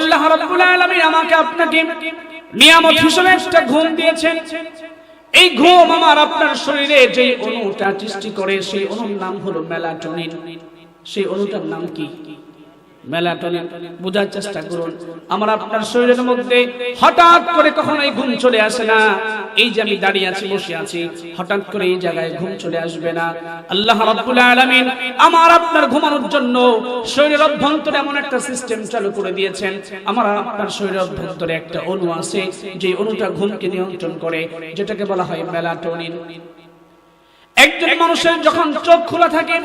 আল্লাহ রাব্বুল আলামিন আমাকে আপনাকে নিয়ামত হিসেবে একটা ঘুম দিয়েছেন। এই ঘুম আমার আপনার শরীরে যে অণুটা সৃষ্টি করে, সেই অণুর নাম হলো মেলাটোনিন। সেই অণুটার নাম কি? মেলাটোনিন, বোঝার চেষ্টা করুন। আমার আপনার শরীরের মধ্যে হঠাৎ করে কখনো এই ঘুম চলে আসে না। এই যে আমি দাঁড়িয়ে আছি, বসে আছি, হঠাৎ করে এই জায়গায় ঘুম চলে আসবে না। আল্লাহ রাব্বুল আলামিন আমার আপনার ঘুমানোর জন্য শরীরের অভ্যন্তরে এমন একটা সিস্টেম চালু করে দিয়েছেন। আমার আপনার শরীরের অভ্যন্তরে একটা অণু আছে যে অণুটা ঘুমকে নিয়ন্ত্রণ করে, যেটাকে বলা হয় মেলাটোনিন। একজন মানুষের যখন চোখ খোলা থাকে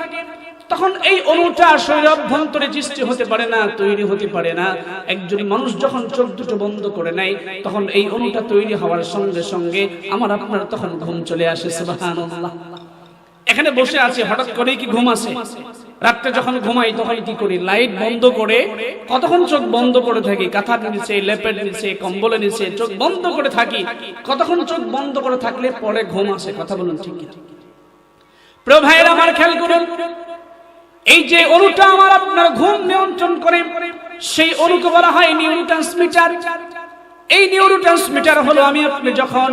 তখন এই অণুটা শরীর অভ্যন্তরে সৃষ্টি হতে পারে না, তৈরি হতে পারে না। একজন মানুষ যখন চোখ দুটো বন্ধ করে নেয়, তখন এই অণুটা তৈরি হওয়ার সঙ্গে সঙ্গে আমার আপনার তখন ঘুম চলে আসে এখানে বসে আছি, হঠাৎ করে কি ঘুম আসে? রাত্রে যখন ঘুমাই তখন কি করি? লাইট বন্ধ করে কতক্ষণ চোখ বন্ধ করে থাকি? কাঁথার নিচে, লেপের নিচে, কম্বলের নিচে চোখ বন্ধ করে থাকি। কতক্ষণ চোখ বন্ধ করে থাকলে পরে ঘুম আসে? কথা বলুন ঠিক কি প্রিয় ভাইয়ের, আমার খেয়াল করুন এই যে অণুটা আমার আপনার ঘুম নিয়ন্ত্রণ করে, সেই অণুকে বলা হয় নিউরো ট্রান্সমিটার এই নিউরো ট্রান্সমিটার হলো আমি আপনি যখন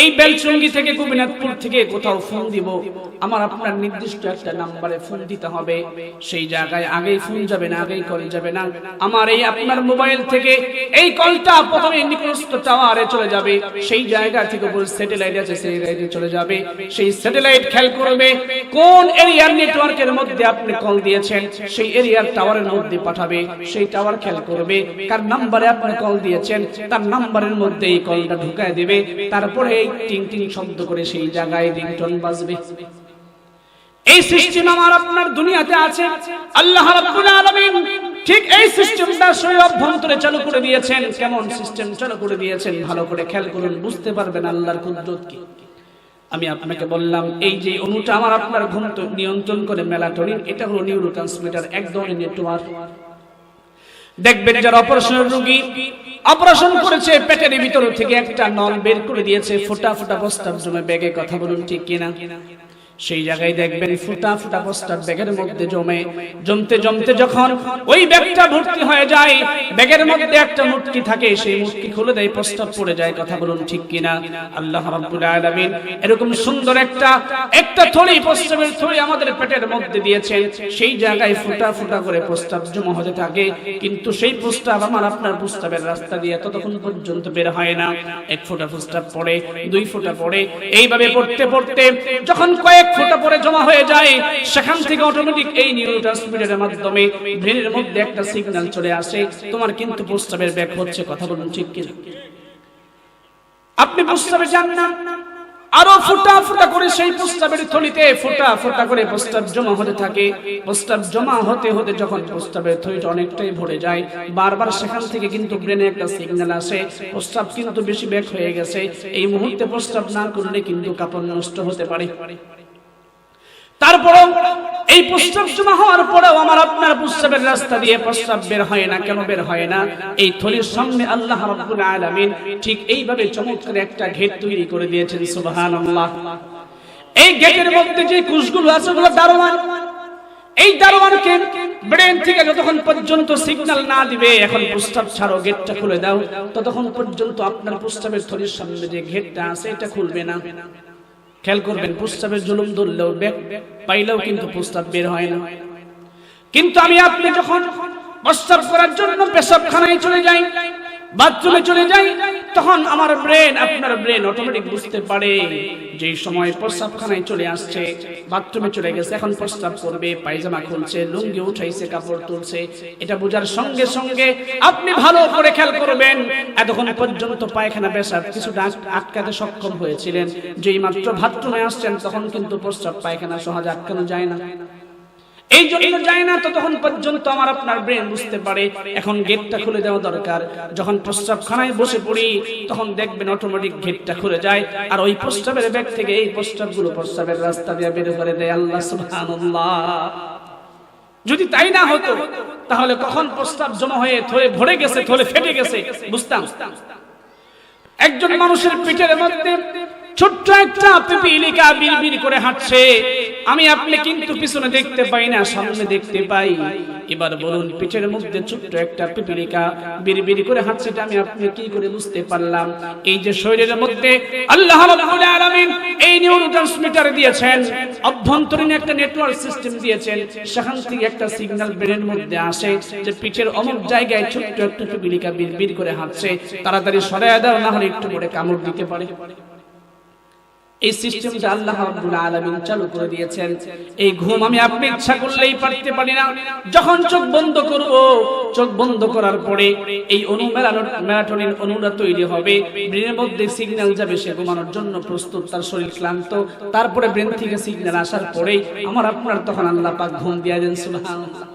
এই বেলচুঙ্গি থেকে গোপীনাথপুর থেকে কোথাও ফোন দিব। আমার আপনার নির্দিষ্ট একটা নাম্বারে ফোন দিতে হবে। সেই জায়গায় আগেই ফোন যাবে না, আগেই কল যাবে না। আমার এই আপনার মোবাইল থেকে এই কলটা প্রথমে নিকটস্থ টাওয়ারে চলে যাবে। সেই জায়গা থেকে উপর স্যাটেলাইট আছে, সেই লাইটে চলে যাবে। সেই স্যাটেলাইট খেয়াল করবে কোন এরিয়ার নেটওয়ার্কের মধ্যে আপনি কল দিয়েছেন। সেই এরিয়ার টাওয়ারের মধ্যে পাঠাবে। সেই টাওয়ার খেয়াল করবে কার নাম্বারে আপনি কল দিয়েছেন। তার নাম্বারের মধ্যে এই কলটা ঢুকায় দেবে। তারপরে টিং টিং শব্দ করে সেই জায়গায় রিংটোন বাজবে। এই সিস্টেম আমার আপনার দুনিয়াতে আছে। আল্লাহ রাব্বুল আলামিন ঠিক এই সিস্টেমটা শরীর অভ্যন্তরে চালু করে দিয়েছেন। কেমন সিস্টেম চালু করে দিয়েছেন? ভালো করে খেয়াল করুন, বুঝতে পারবেন আল্লাহর কুদরত কি। আমি আপনাকে বললাম, এই যে অণুটা আমার আপনার ঘুম নিয়ন্ত্রণ করে মেলাটোনিন, এটা হলো নিউরো ট্রান্সমিটার এক ধরনের নেটওয়ার্ক। দেখবেন যারা অপারেশনের রোগী অপারেশন করেছে, পেটের ভিতর থেকে একটা নল বের করে দিয়েছে, ফোটা ফোটা প্রস্তাব জমে ব্যাগে কথা বলুন ঠিক কিনা? সেই জায়গায় দেখবেন ফুটা ফুটা প্রস্তাব ব্যাগের মধ্যে জমে, জমতে জমতে যখন ওই ব্যাগটা ভর্তি হয়ে যায়, ব্যাগের মধ্যে একটা মুটকি থাকে, সেই মুটকি খুলে দেয়, প্রস্তাব পড়ে যায়, কথা বলুন ঠিক কিনা? আল্লাহ রাব্বুল আলামিন এরকম সুন্দর একটা একটা থলি প্রস্তাবের থলি আমাদের পেটের মধ্যে দিয়েছেন। সেই জায়গায় ফুটা ফুটা করে প্রস্তাব জমা হতে থাকে, কিন্তু সেই প্রস্তাব আমার আপনার প্রস্তাবের রাস্তা দিয়ে ততক্ষণ পর্যন্ত বের হয় না। এক ফোঁটা প্রস্তাব পড়ে, দুই ফুটা পড়ে, এইভাবে পড়তে পড়তে যখন কয়েক ফোঁটা পরে জমা হয়ে যায়। সেখান থেকে অটোমেটিক এই নিউরোট্রান্সমিটারের মাধ্যমে ব্রেনের মধ্যে একটা সিগন্যাল চলে আসে। তোমার কিন্তু প্রস্তাবের ব্যাক হচ্ছে, কথা বলুন ঠিক কিনা? আপনি প্রস্তাবে যান না। আরও ফুটা ফুটা করে সেই প্রস্তাবের থলিতে ফুটা ফুটা করে প্রস্তাব জমা হতে থাকে। প্রস্তাব জমা হতে হতে যখন প্রস্তাবের থলিটা অনেকটাই ভরে যায়, বারবার সেখান থেকে কিন্তু ব্রেনে একটা সিগন্যাল আসে। প্রস্তাব কিন্তু বেশি ব্যাক হয়ে গেছে। এই মুহূর্তে প্রস্তাব না করলে কিন্তু কাপড় নষ্ট হতে পারে। তারপরেও এই প্রস্তাব জমা হওয়ার পরেও আমার আপনার রাস্তা দিয়ে বের হয় না, কেন বের হয় না? এই থলির সামনে আল্লাহ রাব্বুল আলামিন ঠিক এইভাবে চমৎকার একটা তৈরি করে দিয়েছেন, সুবহানাল্লাহ। এই গেটের মধ্যে যে কুশগুলো আছে, ওগুলো দারোয়ান। এই দারোয়ানকে ব্রেন থেকে যতক্ষণ পর্যন্ত সিগন্যাল না দিবে, এখন প্রস্তাব ছাড়ো গেটটা খুলে দাও। ততক্ষণ পর্যন্ত আপনার প্রস্তাবের থলির সামনে যে গেটটা আছে, এটা খুলবে না। খেয়াল করবেন, প্রস্তাবের জুলুম ধরলেও পাইলেও কিন্তু প্রস্তাব বের হয় না। কিন্তু আমি আপনি যখন প্রস্তাব করার জন্য পেশাবখানায় চলে যাই, বাথরুমে চলে যাই তখন আমার ব্রেন, আপনার ব্রেন অটোমেটিক বুঝতে পারে যে সময় প্রস্তাবখানায় চলে আসছে, বাথরুমে চলে গেছে, এখন প্রস্তাব করবে, পায়জামা খুলছে, লুঙ্গি উঠাইছে, কাপড় তুলছে। এটা বোঝার সঙ্গে সঙ্গে আপনি ভালো করে খেয়াল করবেন, এতক্ষণ পর্যন্ত পায়খানা পেশাব কিছুটা আট- আটকাতে সক্ষম হয়েছিলেন। যেই মাত্র বাথরুমে আসছেন, তখন কিন্তু প্রস্তাব পায়খানা সহজে আটকানো যায় না। এই জন্য যায় না, ততক্ষণ পর্যন্ত আমার আপনার ব্রেন বুঝতে পারে। এখন গেটটা খুলে দেওয়া দরকার। যখন প্রস্রাবখানায় বসে পড়ি, তখন দেখবেন অটোমেটিক গেটটা খুলে যায়। আর ওই প্রস্রাবের ব্যাগ থেকে এই প্রস্রাবগুলো প্রস্রাবের রাস্তা দিয়ে বের করে দেয় আল্লাহ সুবহানাল্লাহ। যদি তাই না হতো, তাহলে কখন প্রস্তাব জমা হয়ে থলে ভরে গেছে থলে ফেটে গেছে, বুঝতাম। একজন মানুষের পিঠের মধ্যে ছোট্ট একটা পিপিলিকা বিড়বিড় করে হাঁটছে। আমি আপনি কিন্তু পিছনে দেখতে পাই না, সামনে দেখতে পাই। এবার বলুন পিছের মধ্যে ছোট্ট একটা পিপিলিকা বিড়বিড় করে হাঁটছে, এটা আমি আপনি কি করে বুঝতে পারলাম? এই যে শরীরের মধ্যে আল্লাহ রাব্বুল আলামিন এই নিউরোট্রান্সমিটার দিয়েছেন, অভ্যন্তরীণ একটা নেটওয়ার্ক সিস্টেম দিয়েছেন, সেখান থেকে একটা সিগন্যাল ব্রেনের মধ্যে আসে যে পিঠের অমুক জায়গায় ছোট্ট একটা পিপিলিকা বিড়বিড় করে হাঁটছে। তাড়াতাড়ি সরায় দাও, না হলে একটু পরে কামড় দিতে পারে। এই সিস্টেমটা আল্লাহ রাব্বুল আলামিন চালু করে দিয়েছেন। এই ঘুম আমি আপনি ইচ্ছা করলেই পারতে পারি না। যখন চোখ বন্ধ করব, চোখ বন্ধ করার পরে এই অণু মেলাটোনিন অণুরা তৈরি হবে। ব্রেনের মধ্যে সিগন্যাল যাবে, সে ঘুমানোর জন্য প্রস্তুত, তার শরীর ক্লান্ত। তারপরে ব্রেন থেকে সিগন্যাল আসার পরেই আমার আপনার তখন আল্লাহ পাক ঘুম দিয়ে দেন, সুবহানাল্লাহ।